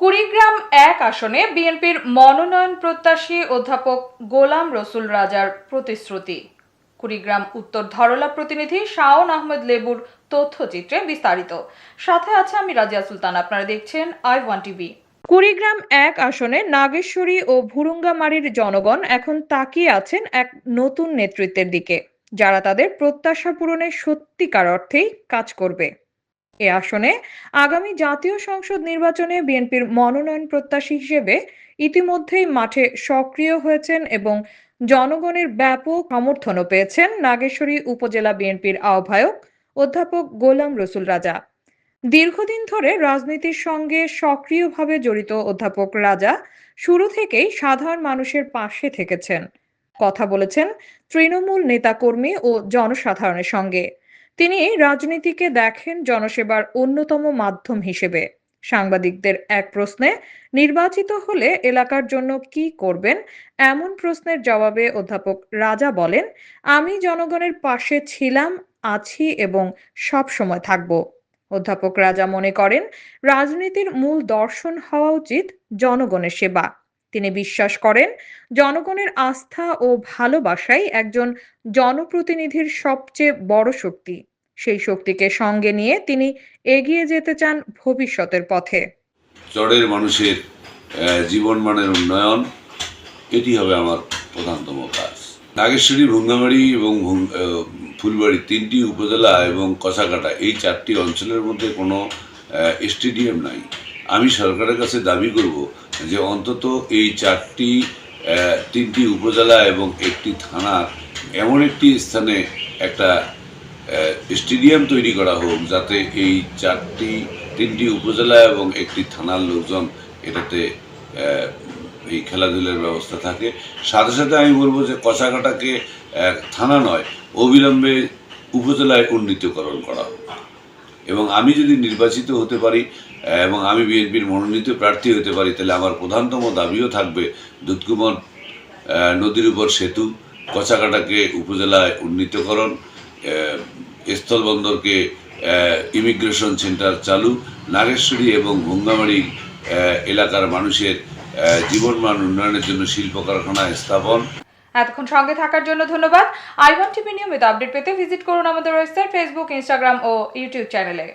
কুড়িগ্রাম এক আসনে বিএনপির মনোনয়ন প্রত্যাশী অধ্যাপক গোলাম রসুল রাজার প্রতিশ্রুতি। কুড়িগ্রাম উত্তর ধরলা প্রতিনিধি শাওন আহমেদ লেবুর তথ্যচিত্রে বিস্তারিত। সাথে আছে আমি রাজিয়া সুলতান, আপনারা দেখছেন আই ওয়ান টিভি। কুড়িগ্রাম এক আসনে নাগেশ্বরী ও ভুরুঙ্গামারির জনগণ এখন তাকিয়ে আছেন এক নতুন নেতৃত্বের দিকে, যারা তাদের প্রত্যাশা পূরণে সত্যিকার অর্থেই কাজ করবে। এ আসনে আগামী জাতীয় সংসদ নির্বাচনে বিএনপির মনোনয়ন প্রত্যাশী হিসেবে ইতিমধ্যেই মাঠে সক্রিয় হয়েছেন এবং জনগণের ব্যাপক সমর্থনও পেয়েছেন নাগেশ্বরী উপজেলা বিএনপির আহ্বায়ক অধ্যাপক গোলাম রসুল রাজা। দীর্ঘদিন ধরে রাজনীতির সঙ্গে সক্রিয়ভাবে জড়িত অধ্যাপক রাজা শুরু থেকেই সাধারণ মানুষের পাশে থেকেছেন। কথা বলেছেন তৃণমূল নেতাকর্মী ও জনসাধারণের সঙ্গে। তিনি রাজনীতিকে দেখেন জনসেবার অন্যতম মাধ্যম হিসেবে। সাংবাদিকদের এক প্রশ্নে, নির্বাচিত হলে এলাকার জন্য কি করবেন? এমন প্রশ্নের জবাবে অধ্যাপক রাজা বলেন, আমি জনগণের পাশে ছিলাম, আছি এবং সব সময় থাকব। অধ্যাপক রাজা মনে করেন, রাজনীতির মূল দর্শন হওয়া উচিত জনগণের সেবা। তিনি বিশ্বাস করেন, জনগণের আস্থা ও ভালোবাসাই একজন জনপ্রতিনিধির সবচেয়ে বড় শক্তি। সেই শক্তিকে সঙ্গে নিয়ে তিনি এগিয়ে যেতে চান ভবিষ্যতের পথে। চরের মানুষের আহ, জীবনমানের উন্নয়ন এটি হবে আমার প্রধানতম কাজ। নাগেশ্বরী ভুঙ্গামারি এবং ফুলবাড়ি তিনটি উপজেলা এবং কচাকাটা এই চারটি অঞ্চলের মধ্যে কোনো স্টেডিয়াম নাই। আমি সরকারের কাছে দাবি করব যে অন্তত এই চারটি তিনটি উপজেলা এবং একটি থানার এমন একটি স্থানে একটা স্টেডিয়াম তৈরি করা হোক যাতে এই চারটি তিনটি উপজেলা এবং একটি থানার লোকজন এটাতে এই খেলাধুলার ব্যবস্থা থাকে। সাথে সাথে আমি বলব যে কচাকাটাকে আহ, থানা নয় অবিলম্বে উপজেলায় উন্নীতকরণ করা হোক। এবং আমি যদি নির্বাচিত হতে পারি এবং আমি বিএনপির মনোনীত প্রার্থী হতে পারি তাহলে আমার প্রধানতম দাবিও থাকবে দুধকুমন নদীর উপর সেতু কচাকাটাকে উপজেলায় উন্নীতকরণ স্থলবন্দরকে ইমিগ্রেশন সেন্টার চালু। নারেশ্বরী এবং ভুঙ্গামারি এলাকার মানুষের জীবনমান উন্নয়নের জন্য শিল্প কারখানা স্থাপন। এতক্ষণ সঙ্গে থাকার জন্য ধন্যবাদ। আই ওয়ান টিভি নিয়মিত আপডেট পেতে ভিজিট করুন আমাদের ওয়েবসাইট, ফেসবুক, ইনস্টাগ্রাম ও ইউটিউব চ্যানেলে।